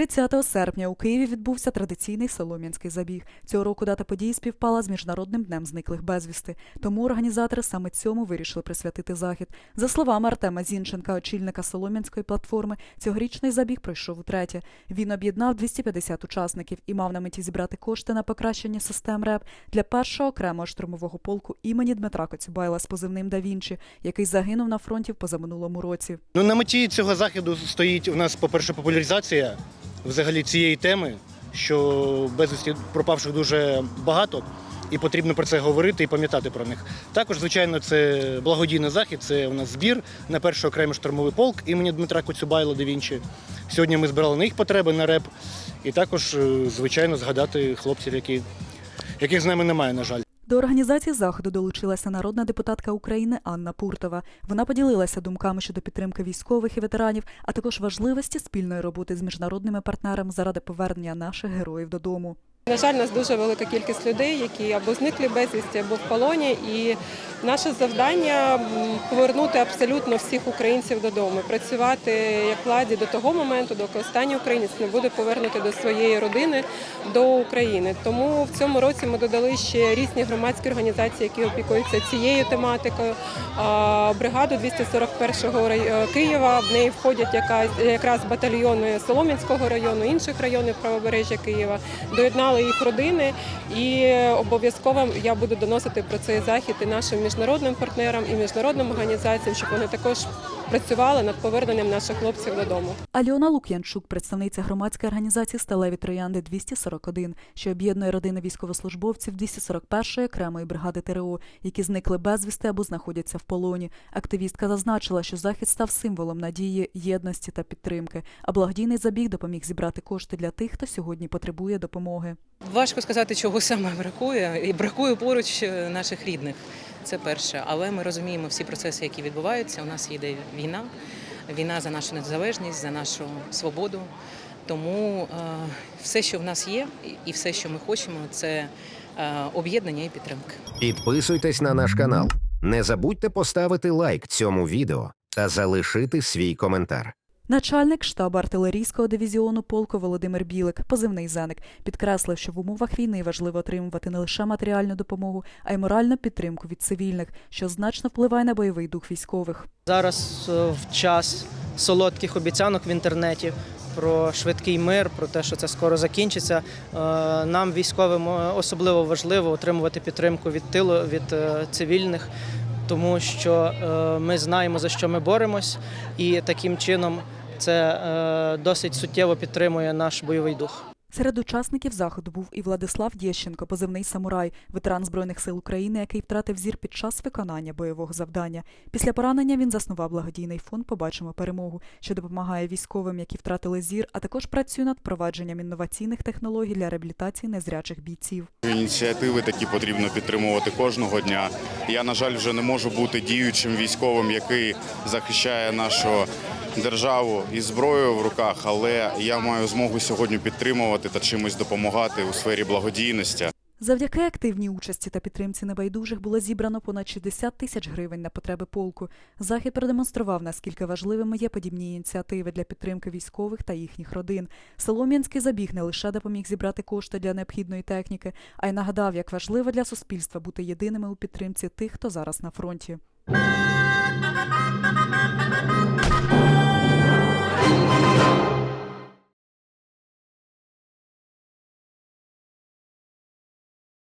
30 серпня у Києві відбувся традиційний Солом'янський забіг. Цього року дата події співпала з міжнародним днем зниклих безвісти. Тому організатори саме цьому вирішили присвятити захід. За словами Артема Зінченка, очільника Солом'янської платформи, цьогорічний забіг пройшов утретє. Він об'єднав 250 учасників і мав на меті зібрати кошти на покращення систем РЕП для першого окремого штурмового полку імені Дмитра Коцюбайла з позивним «Да Вінчі», який загинув на фронті в позаминулому році. Ну, на меті цього заходу стоїть у нас, по-перше, популяризація взагалі цієї теми, що безвісті пропавших дуже багато, і потрібно про це говорити і пам'ятати про них. Також, звичайно, це благодійний захід. Це у нас збір на перший окремий штурмовий полк імені Дмитра Коцюбайла да Вінчі. Сьогодні ми збирали на їх потреби на реп, і також, е, звичайно, згадати хлопців, які, яких з нами немає, на жаль. До організації заходу долучилася народна депутатка України Анна Пуртова. Вона поділилася думками щодо підтримки військових і ветеранів, а також важливості спільної роботи з міжнародними партнерами заради повернення наших героїв додому. На жаль, нас дуже велика кількість людей, які або зникли безвісті, або в полоні. І наше завдання повернути абсолютно всіх українців додому, працювати як владі до того моменту, доки останній українець не буде повернути до своєї родини до України. Тому в цьому році ми додали ще різні громадські організації, які опікуються цією тематикою. Бригаду 241-го рай- е, Києва в неї входять якраз батальйони Солом'янського району, інших районів правобережжя Києва. Доєднали їх родини, і обов'язково я буду доносити про цей захід і нашим міжнародним партнерам, і міжнародним організаціям, щоб вони також працювали над поверненням наших хлопців додому. Альона Лук'янчук, представниця громадської організації Сталеві Троянди 241, що об'єднує родини військовослужбовців 241-ї окремої бригади ТРО, які зникли безвісти або знаходяться в полоні. Активістка зазначила, що захід став символом надії, єдності та підтримки, а благодійний забіг допоміг зібрати кошти для тих, хто сьогодні потребує допомоги. Важко сказати, чого саме бракує. І бракує поруч е, наших рідних. Це перше. Але ми розуміємо всі процеси, які відбуваються. У нас йде війна, війна за нашу незалежність, за нашу свободу. Тому е, все, що в нас є, і все, що ми хочемо, це е, об'єднання і підтримка. Підписуйтесь на наш канал. Не забудьте поставити лайк цьому відео та залишити свій коментар. Начальник штабу артилерійського дивізіону полку Володимир Білик, позивний Зеник, підкреслив, що в умовах війни важливо отримувати не лише матеріальну допомогу, а й моральну підтримку від цивільних, що значно впливає на бойовий дух військових. Зараз е, в час солодких обіцянок в інтернеті про швидкий мир, про те, що це скоро закінчиться. е, Нам, військовим, е, особливо важливо отримувати підтримку від тилу від цивільних, тому що ми знаємо за що ми боремось, і таким чином це е, досить суттєво підтримує наш бойовий дух. Серед учасників заходу був і Владислав Єщенко, позивний самурай, ветеран збройних сил України, який втратив зір під час виконання бойового завдання. Після поранення він заснував благодійний фонд Побачимо перемогу, що допомагає військовим, які втратили зір, а також працює над впровадженням інноваційних технологій для реабілітації незрячих бійців. Ініціативи такі потрібно підтримувати кожного дня. Я, на жаль, вже не можу бути діючим військовим, який захищає нашу державу із зброєю в руках, але я маю змогу сьогодні підтримувати та чимось допомагати у сфері благодійності. Завдяки активній участі та підтримці небайдужих було зібрано понад 60 тисяч гривень на потреби полку. Захід продемонстрував, наскільки важливими є подібні ініціативи для підтримки військових та їхніх родин. Солом'янський забіг не лише допоміг зібрати кошти для необхідної техніки, а й нагадав, як важливо для суспільства бути єдиними у підтримці тих, хто зараз на фронті.